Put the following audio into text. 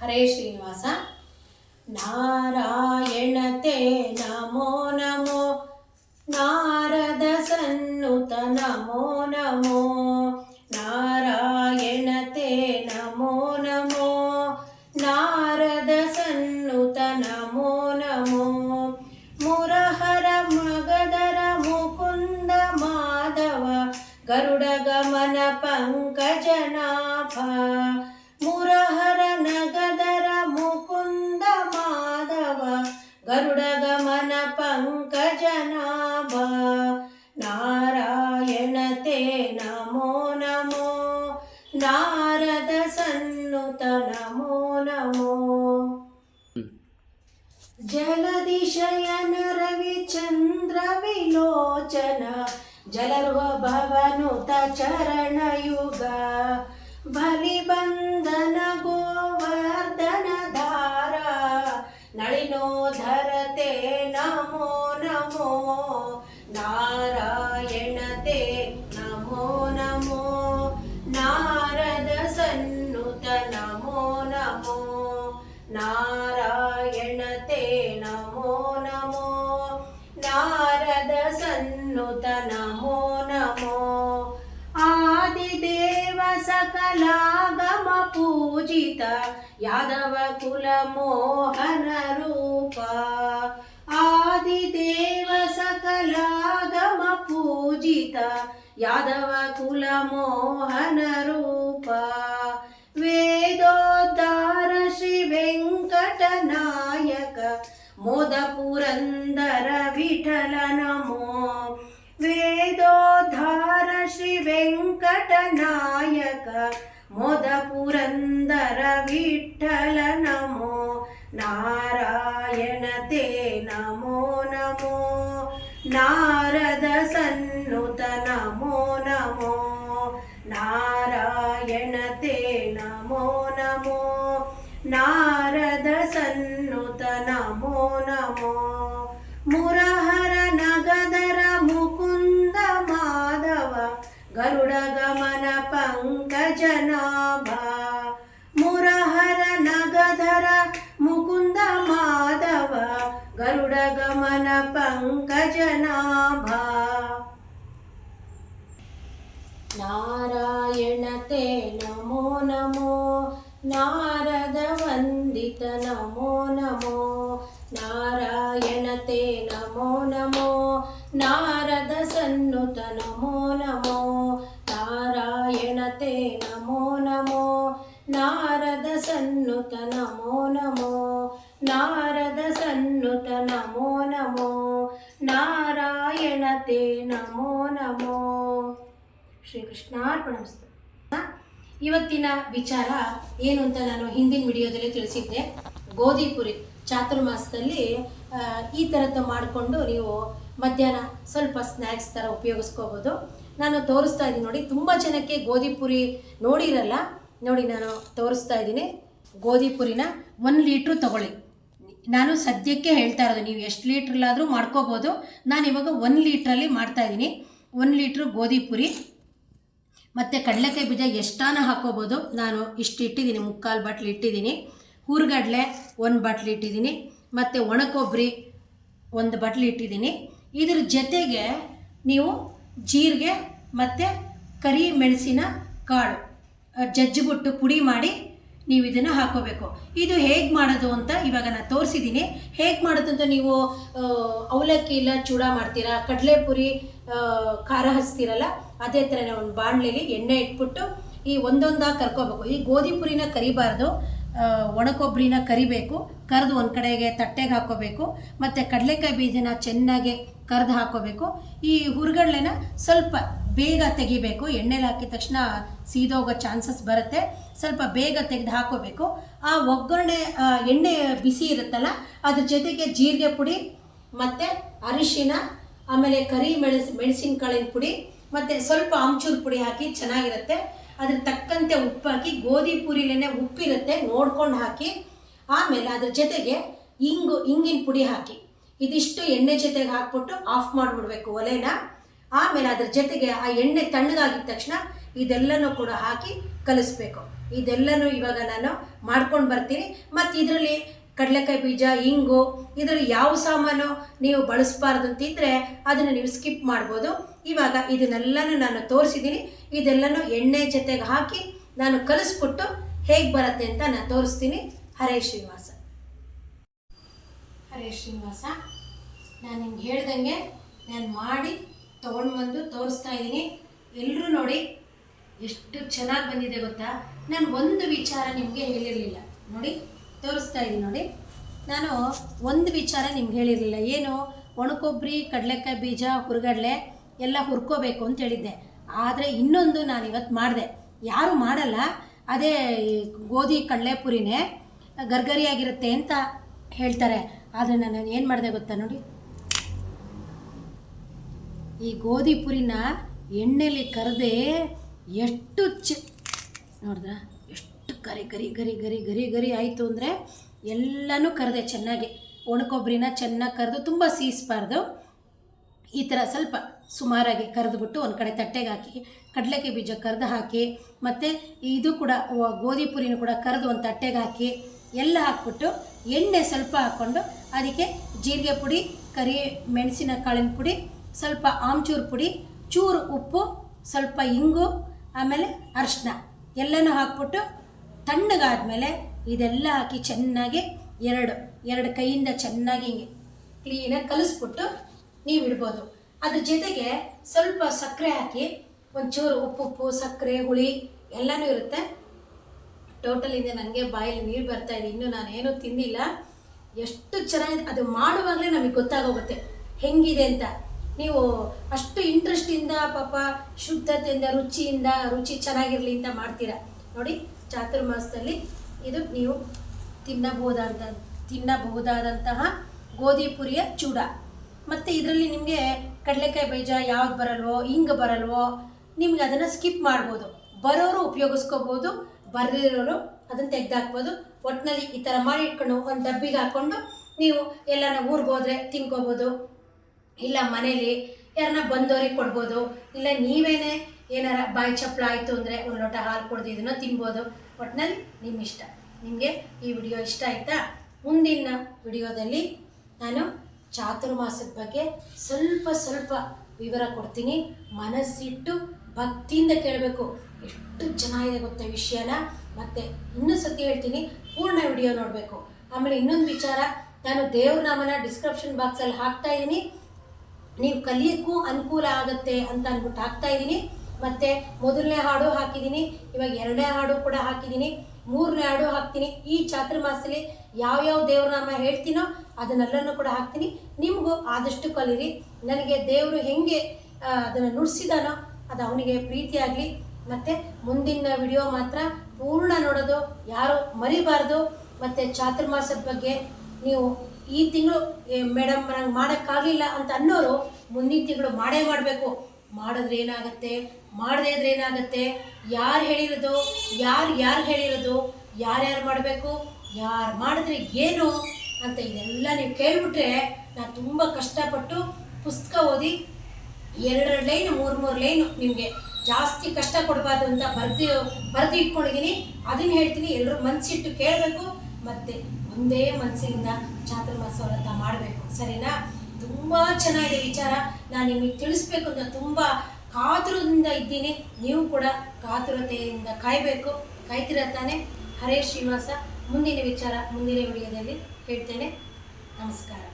ಹರೇ ಶ್ರೀನಿವಾಸ ನಾರಾಯಣತೆ ನಮೋ గరుడగమన పంకజనాభ. నారాయణ తే నమో నమో. నారద సన్నుత నమో నమో. జలదిశయన రవిచంద్ర విలోచన. జలర్వ భవనుత చరణయుగ బలిబంద సకలాగమ పూజిత యాదవ కుల మోహన రూప. ఆదిదేవ సకలాగమ పూజిత యాదవ కుల మోహన రూప. ಮೋದ ಪುರಂದರ ವಿಠಲ ನಮೋ ನಾರಾಯಣತೆ ನಮೋ ನಮೋ ನಾರದ ಸನ್ನುತ ನಮೋ ನಮೋ ನಾರಾಯಣತೆ ನಮೋ ನಮೋ ನಾರದ ಸನ್ನುತ ಗರುಡ ಗಮನ ಪಂಕಜನಾಭ ನಾರಾಯಣತೆ ನಮೋ ನಮೋ ನಾರದ ವಂದಿತ ನಮೋ ನಮೋ ನಾರಾಯಣತೆ ನಮೋ ನಮೋ ನಾರದ ಸನ್ನುತ ನಮೋ ನಮೋ ನಾರಾಯಣತೆ ನಮೋ ನಮೋ ನಾರದ ಸನ್ನುತ ನಮೋ ನಮೋ ನಾರದ ಸನ್ನುತ ನಮೋ ನಮೋ. ನಾರಾಯಣತೆ ನಮೋ ನಮೋ. ಶ್ರೀಕೃಷ್ಣಾರ್ಪಣಮಸ್ತು ಇವತ್ತಿನ ವಿಚಾರ ಏನು ಅಂತ ನಾನು ಹಿಂದಿನ ವಿಡಿಯೋದಲ್ಲಿ ತಿಳಿಸಿದ್ದೆ. ಗೋಧಿ ಪುರಿ ಚಾತುರ್ಮಾಸದಲ್ಲಿ ಈ ಥರದ್ದು ಮಾಡಿಕೊಂಡು ನೀವು ಮಧ್ಯಾಹ್ನ ಸ್ವಲ್ಪ ಸ್ನ್ಯಾಕ್ಸ್ ಥರ ಉಪಯೋಗಿಸ್ಕೋಬೋದು. ನಾನು ತೋರಿಸ್ತಾ ಇದ್ದೀನಿ ನೋಡಿ, ತುಂಬ ಜನಕ್ಕೆ ಗೋಧಿ ಪುರಿ ನೋಡಿರಲ್ಲ. ನೋಡಿ, ನಾನು ತೋರಿಸ್ತಾ ಇದ್ದೀನಿ. ಗೋಧಿ ಪುರಿನ ಒಂದು ಲೀಟ್ರು ತಗೊಳ್ಳಿ. ನಾನು ಸದ್ಯಕ್ಕೆ ಹೇಳ್ತಾ ಇರೋದು, ನೀವು ಎಷ್ಟು ಲೀಟ್ರಲ್ಲಾದರೂ ಮಾಡ್ಕೋಬೋದು. ನಾನು ಇವಾಗ ಒಂದು ಲೀಟ್ರಲ್ಲಿ ಮಾಡ್ತಾ ಇದ್ದೀನಿ. ಒಂದು ಲೀಟ್ರ್ ಗೋಧಿ ಪುರಿ, ಮತ್ತು ಕಡಲೆಕಾಯಿ ಬೀಜ ಎಷ್ಟಾನ ಹಾಕೋಬೋದು. ನಾನು ಇಷ್ಟು ಇಟ್ಟಿದ್ದೀನಿ, ಮುಕ್ಕಾಲು ಬಾಟ್ಲಿ ಇಟ್ಟಿದ್ದೀನಿ. ಹುರ್ಗಡ್ಲೆ ಒಂದು ಬಾಟ್ಲಿ ಇಟ್ಟಿದ್ದೀನಿ. ಮತ್ತು ಒಣ ಕೊಬ್ಬರಿ ಒಂದು ಬಾಟ್ಲಿ ಇಟ್ಟಿದ್ದೀನಿ. ಇದ್ರ ಜೊತೆಗೆ ನೀವು ಜೀರಿಗೆ ಮತ್ತು ಕರಿ ಮೆಣಸಿನ ಕಾಳು ಜಜ್ಜಿಬಿಟ್ಟು ಪುಡಿ ಮಾಡಿ ನೀವು ಇದನ್ನು ಹಾಕೋಬೇಕು. ಇದು ಹೇಗೆ ಮಾಡೋದು ಅಂತ ಇವಾಗ ನಾನು ತೋರಿಸಿದ್ದೀನಿ ಹೇಗೆ ಮಾಡೋದು ಅಂತ ನೀವು ಅವಲಕ್ಕಿ ಇಲ್ಲ ಚೂಡ ಮಾಡ್ತೀರಾ? ಕಡಲೆಪುರಿ ಖಾರ ಹಚ್ತೀರಲ್ಲ, ಅದೇ ಥರನೇ ಒಂದು ಬಾಣಲೆಯಲ್ಲಿ ಎಣ್ಣೆ ಇಟ್ಬಿಟ್ಟು ಈ ಒಂದೊಂದಾಗಿ ಕರ್ಕೋಬೇಕು. ಈ ಗೋಧಿ ಪುರಿನ ಕರಿಬಾರ್ದು ಒಣಕೊಬ್ಬರಿನ ಒಣ ಕೊಬ್ಬರಿನ ಕರಿಬೇಕು. ಕರೆದು ಒಂದು ಕಡೆಗೆ ತಟ್ಟೆಗೆ ಹಾಕೋಬೇಕು. ಮತ್ತು ಕಡಲೆಕಾಯಿ ಬೀಜನ ಚೆನ್ನಾಗಿ ಕರೆದು ಹಾಕೋಬೇಕು. ಈ ಹುರ್ಗಡ್ಲೆನ ಸ್ವಲ್ಪ ಬೇಗ ತೆಗಿಬೇಕು. ಎಣ್ಣೆಲಿ ಹಾಕಿದ ತಕ್ಷಣ ಸೀದೋಗೋ ಚಾನ್ಸಸ್ ಬರುತ್ತೆ. ಸ್ವಲ್ಪ ಬೇಗ ತೆಗೆದು ಹಾಕೋಬೇಕು. ಆ ಒಗ್ಗರಣೆ ಎಣ್ಣೆ ಬಿಸಿ ಇರುತ್ತಲ್ಲ, ಅದ್ರ ಜೊತೆಗೆ ಜೀರಿಗೆ ಪುಡಿ, ಮತ್ತು ಅರಿಶಿನ, ಆಮೇಲೆ ಕರಿ ಮೆಣಸು, ಮೆಣಸಿನಕಾಳಿನ ಪುಡಿ, ಮತ್ತು ಸ್ವಲ್ಪ ಆಮ್ಚೂರು ಪುಡಿ ಹಾಕಿ ಚೆನ್ನಾಗಿರುತ್ತೆ. ಅದ್ರ ತಕ್ಕಂತೆ ಉಪ್ಪು ಹಾಕಿ, ಗೋಧಿ ಪುರಿಲೇನೆ ಉಪ್ಪಿರುತ್ತೆ, ನೋಡ್ಕೊಂಡು ಹಾಕಿ. ಆಮೇಲೆ ಅದ್ರ ಜೊತೆಗೆ ಇಂಗು, ಇಂಗಿನ ಪುಡಿ ಹಾಕಿ. ಇದಿಷ್ಟು ಎಣ್ಣೆ ಜೊತೆಗೆ ಹಾಕ್ಬಿಟ್ಟು ಆಫ್ ಮಾಡಿಬಿಡ್ಬೇಕು ಒಲೆನ. ಆಮೇಲೆ ಅದ್ರ ಜೊತೆಗೆ ಆ ಎಣ್ಣೆ ತಣ್ಣಗಾಗಿದ ತಕ್ಷಣ ಇದೆಲ್ಲನೂ ಕೂಡ ಹಾಕಿ ಕಲಿಸ್ಬೇಕು. ಇದೆಲ್ಲನೂ ಇವಾಗ ನಾನು ಮಾಡ್ಕೊಂಡು ಬರ್ತೀನಿ. ಮತ್ತು ಇದರಲ್ಲಿ ಕಡಲೆಕಾಯಿ ಬೀಜ, ಇಂಗು, ಇದರಲ್ಲಿ ಯಾವ ಸಾಮಾನು ನೀವು ಬಳಸಬಾರ್ದು ಅಂತಿದ್ರೆ ಅದನ್ನು ನೀವು ಸ್ಕಿಪ್ ಮಾಡ್ಬೋದು. ಇವಾಗ ಇದನ್ನೆಲ್ಲನೂ ನಾನು ತೋರಿಸಿದ್ದೀನಿ ಇದೆಲ್ಲನೂ ಎಣ್ಣೆ ಜೊತೆಗೆ ಹಾಕಿ ನಾನು ಕಲಿಸ್ಬಿಟ್ಟು ಹೇಗೆ ಬರುತ್ತೆ ಅಂತ ನಾನು ತೋರಿಸ್ತೀನಿ. ಹರೇ ಶ್ರೀನಿವಾಸ. ಹರೇ ಶ್ರೀನಿವಾಸ, ನಾನು ನಿಮ್ಗೆ ಹೇಳ್ದಂಗೆ ನಾನು ಮಾಡಿ ತೊಗೊಂಡು ಬಂದು ತೋರಿಸ್ತಾ ಇದ್ದೀನಿ ಎಲ್ಲರೂ ನೋಡಿ ಎಷ್ಟು ಚೆನ್ನಾಗಿ ಬಂದಿದೆ ಗೊತ್ತಾ? ನಾನು ಒಂದು ವಿಚಾರ ನಿಮಗೆ ಹೇಳಿರಲಿಲ್ಲ. ನೋಡಿ, ತೋರಿಸ್ತಾ ಇದ್ದೀನಿ ನೋಡಿ. ನಾನು ಒಂದು ವಿಚಾರ ನಿಮ್ಗೆ ಹೇಳಿರಲಿಲ್ಲ. ಏನು? ಒಣಕೊಬ್ಬರಿ ಕಡಲೆಕಾಯಿ ಬೀಜ, ಹುರ್ಗಡ್ಲೆ ಎಲ್ಲ ಹುರ್ಕೋಬೇಕು ಅಂತ ಹೇಳಿದ್ದೆ. ಆದರೆ ಇನ್ನೊಂದು ನಾನು ಇವತ್ತು ಮಾಡಿದೆ. ಯಾರು ಮಾಡಲ್ಲ. ಅದೇ ಗೋಧಿ ಗೋಧಿ ಕಡಲೆಪುರಿನೇ ಗರ್ಗರಿಯಾಗಿರುತ್ತೆ ಅಂತ ಹೇಳ್ತಾರೆ. ಆದರೆ ನಾನು ಏನು ಮಾಡಿದೆ ಗೊತ್ತಾ ನೋಡಿ? ಈ ಗೋಧಿ ಪುರಿನ ಎಣ್ಣೆಲಿ ಕರೆದೆ ಎಷ್ಟು ಚ ನೋಡಿದ್ರ? ಎಷ್ಟು ಕರಿ ಗರಿ ಗರಿ ಗರಿ ಗರಿ ಗರಿ ಆಯಿತು ಅಂದರೆ ಎಲ್ಲನೂ ಕರೆದೆ ಚೆನ್ನಾಗಿ. ಒಣಕೊಬ್ಬರಿನ ಚೆನ್ನಾಗಿ ಕರೆದು ತುಂಬ ಸೀಸ್ಬಾರ್ದು. ಈ ಥರ ಸ್ವಲ್ಪ ಸುಮಾರಾಗಿ ಕರೆದುಬಿಟ್ಟು ಒಂದು ಕಡೆ ತಟ್ಟೆಗೆ ಹಾಕಿ, ಕಡಲೆಕಾಯಿ ಬೀಜ ಕರೆದು ಹಾಕಿ, ಮತ್ತು ಇದು ಕೂಡ ಗೋಧಿ ಪುರಿನೂ ಕೂಡ ಕರೆದು ಒಂದು ತಟ್ಟೆಗೆ ಹಾಕಿ, ಎಲ್ಲ ಹಾಕ್ಬಿಟ್ಟು ಎಣ್ಣೆ ಸ್ವಲ್ಪ ಹಾಕ್ಕೊಂಡು ಅದಕ್ಕೆ ಜೀರಿಗೆ ಪುಡಿ, ಕರಿ ಮೆಣಸಿನ ಕಾಳಿನ ಪುಡಿ, ಸ್ವಲ್ಪ ಆಮ್ಚೂರು ಪುಡಿ, ಚೂರು ಉಪ್ಪು, ಸ್ವಲ್ಪ ಇಂಗು ಆಮೇಲೆ ಅರಿಶಿನ ಎಲ್ಲನೂ ಹಾಕ್ಬಿಟ್ಟು ತಣ್ಣಗಾದ್ಮೇಲೆ ಇದೆಲ್ಲ ಹಾಕಿ ಚೆನ್ನಾಗಿ ಎರಡು ಎರಡು ಕೈಯಿಂದ ಚೆನ್ನಾಗಿ ಹಿಂಗೆ ಕ್ಲೀನಾಗಿ ಕಲಿಸ್ಬಿಟ್ಟು ನೀವು ಇಡ್ಬೋದು. ಅದ್ರ ಜೊತೆಗೆ ಸ್ವಲ್ಪ ಸಕ್ಕರೆ ಹಾಕಿ, ಒಂಚೂರು ಉಪ್ಪು ಉಪ್ಪು ಸಕ್ಕರೆ, ಹುಳಿ ಎಲ್ಲನೂ ಇರುತ್ತೆ. ಟೋಟಲ್ ಇದೆ ನನಗೆ ಬಾಯಲ್ಲಿ ನೀರು ಬರ್ತಾ ಇದೆ. ಇನ್ನೂ ನಾನು ಏನೂ ತಿಂದಿಲ್ಲ. ಎಷ್ಟು ಚೆನ್ನಾಗಿದೆ, ಅದು ಮಾಡುವಾಗಲೇ ನಮಗೆ ಗೊತ್ತಾಗೋಗುತ್ತೆ. ಹೆಂಗಿದೆ ಅಂತ. ನೀವು ಅಷ್ಟು ಇಂಟ್ರೆಸ್ಟಿಂದ ಪಾಪ ಶುದ್ಧತೆಯಿಂದ, ರುಚಿಯಿಂದ, ರುಚಿ ಚೆನ್ನಾಗಿರಲಿ ಅಂತ ಮಾಡ್ತೀರಾ? ನೋಡಿ ಚಾತುರ್ಮಾಸದಲ್ಲಿ ಇದು ನೀವು ತಿನ್ನಬಹುದಾದ, ತಿನ್ನಬಹುದಾದಂತಹ ಗೋಧಿ ಪುರಿಯ ಚೂಡ. ಮತ್ತು ಇದರಲ್ಲಿ ನಿಮಗೆ ಕಡಲೆಕಾಯಿ ಬೀಜ ಯಾವ್ದು ಬರಲ್ವೋ ಹಿಂಗೆ ಬರಲ್ವೋ, ನಿಮ್ಗೆ ಅದನ್ನು ಸ್ಕಿಪ್ ಮಾಡ್ಬೋದು. ಬರೋರು ಉಪಯೋಗಿಸ್ಕೋಬೋದು, ಬರದಿರೋರು ಅದನ್ನು ತೆಗೆದಾಕ್ಬೋದು. ಒಟ್ಟಿನಲ್ಲಿ ಈ ಥರ ಮಾಡಿ ಇಟ್ಕೊಂಡು ಒಂದು ಡಬ್ಬಿಗೆ ಹಾಕ್ಕೊಂಡು ನೀವು ಎಲ್ಲನ ಊರಿಗೆ ತಿನ್ಕೋಬಹುದು ತಿನ್ಕೋಬೋದು. ಇಲ್ಲ, ಮನೇಲಿ ಯಾರನ್ನ ಬಂದವ್ರಿಗೆ ಕೊಡ್ಬೋದು. ಇಲ್ಲ, ನೀವೇನೇ ಏನಾರ ಬಾಯಿ ಚಪ್ಪಳ ಆಯಿತು ಅಂದರೆ ಒಂದು ಲೋಟ ಹಾಲು ಕುಡ್ದು ಇದನ್ನು ತಿನ್ಬೋದು. ಒಟ್ಟಿನಲ್ಲಿ ನಿಮ್ಮ ಇಷ್ಟ ನಿಮಗೆ ಈ ವಿಡಿಯೋ ಇಷ್ಟ ಆಯಿತಾ? ಮುಂದಿನ ವಿಡಿಯೋದಲ್ಲಿ ನಾನು ಚಾತುರ್ಮಾಸದ ಬಗ್ಗೆ ಸ್ವಲ್ಪ ಸ್ವಲ್ಪ ವಿವರ ಕೊಡ್ತೀನಿ. ಮನಸ್ಸಿಟ್ಟು ಭಕ್ತಿಯಿಂದ ಕೇಳಬೇಕು. ಎಷ್ಟು ಚೆನ್ನಾಗಿದೆ ಗೊತ್ತಾ ವಿಷಯನ? ಮತ್ತು ಇನ್ನೂ ಸತಿ ಹೇಳ್ತೀನಿ, ಪೂರ್ಣ ವಿಡಿಯೋ ನೋಡಬೇಕು. ಆಮೇಲೆ ಇನ್ನೊಂದು ವಿಚಾರ, ನಾನು ದೇವ್ರ ನಾಮನ ಡಿಸ್ಕ್ರಿಪ್ಷನ್ ಬಾಕ್ಸಲ್ಲಿ ಹಾಕ್ತಾ ಇದ್ದೀನಿ ನೀವು ಕಲಿಯೋಕ್ಕೂ ಅನುಕೂಲ ಆಗುತ್ತೆ ಅಂತ ಅಂದ್ಬಿಟ್ಟು ಹಾಕ್ತಾ ಇದ್ದೀನಿ. ಮತ್ತು ಮೊದಲನೇ ಹಾಡು ಹಾಕಿದ್ದೀನಿ, ಇವಾಗ ಎರಡನೇ ಹಾಡು ಕೂಡ ಹಾಕಿದ್ದೀನಿ, ಮೂರನೇ ಹಾಡು ಹಾಕ್ತೀನಿ. ಈ ಚಾತುರ್ಮಾಸದಲ್ಲಿ ಯಾವ್ಯಾವ ದೇವ್ರನಾಮ ಹೇಳ್ತೀನೋ ಅದನ್ನೆಲ್ಲನೂ ಕೂಡ ಹಾಕ್ತೀನಿ. ನಿಮಗೂ ಆದಷ್ಟು ಕಲೀರಿ. ನನಗೆ ದೇವರು ಹೆಂಗೆ ಅದನ್ನು ನುಡಿಸಿದಾನೋ ಅದು ಅವನಿಗೆ ಪ್ರೀತಿಯಾಗಲಿ. ಮತ್ತು ಮುಂದಿನ ವಿಡಿಯೋ ಮಾತ್ರ ಪೂರ್ಣ ನೋಡೋದು, ಯಾರು ಮರಿಬಾರ್ದು. ಮತ್ತು ಚಾತುರ್ಮಾಸದ ಬಗ್ಗೆ ನೀವು ಈ ತಿಂಗಳು ಮೇಡಮ್ ನಂಗೆ ಮಾಡೋಕ್ಕಾಗಲಿಲ್ಲ ಅಂತ ಅನ್ನೋರು ಮುಂದಿನ ತಿಂಗಳು ಮಾಡೇ ಮಾಡಬೇಕು. ಮಾಡಿದ್ರೆ ಏನಾಗುತ್ತೆ? ಮಾಡದೇ ಇದ್ರೆ ಏನಾಗುತ್ತೆ? ಯಾರು ಹೇಳಿರೋದು? ಯಾರು ಯಾರು ಹೇಳಿರೋದು? ಯಾರ್ಯಾರು ಮಾಡಬೇಕು? ಯಾರು ಮಾಡಿದ್ರೆ ಏನು ಅಂತ ಇದೆಲ್ಲ ನೀವು ಕೇಳಿಬಿಟ್ರೆ ನಾನು ತುಂಬ ಕಷ್ಟಪಟ್ಟು ಪುಸ್ತಕ ಓದಿ ಎರಡೆರಡು ಲೈನ್, ಮೂರು ಮೂರು ಲೈನು ನಿಮಗೆ ಜಾಸ್ತಿ ಕಷ್ಟ ಕೊಡಬಾರ್ದು ಅಂತ ಬರೆದು ಬರೆದು ಇಟ್ಕೊಂಡಿದ್ದೀನಿ ಅದನ್ನು ಹೇಳ್ತೀನಿ. ಎಲ್ಲರೂ ಮನಸ್ಸಿಟ್ಟು ಕೇಳಬೇಕು. ಮತ್ತು ಒಂದೇ ಮನಸ್ಸಿನಿಂದ ಚಾತುರ್ಮಾಸ ವ್ರತ ಮಾಡಬೇಕು. ಸರಿನಾ? ತುಂಬ ಚೆನ್ನಾಗಿದೆ ವಿಚಾರ. ನಾನು ನಿಮಗೆ ತಿಳಿಸ್ಬೇಕು ಅಂತ ತುಂಬ ಕಾತುರದಿಂದ ಇದ್ದೀನಿ. ನೀವು ಕೂಡ ಕಾತುರತೆಯಿಂದ ಕಾಯಬೇಕು. ಕಾಯ್ತಿರ ತಾನೆ? ಹರೇ ಶ್ರೀನಿವಾಸ, ಮುಂದಿನ ವಿಚಾರ ಮುಂದಿನ ವಿಡಿಯೋದಲ್ಲಿ ಹೇಳ್ತೇನೆ. ನಮಸ್ಕಾರ.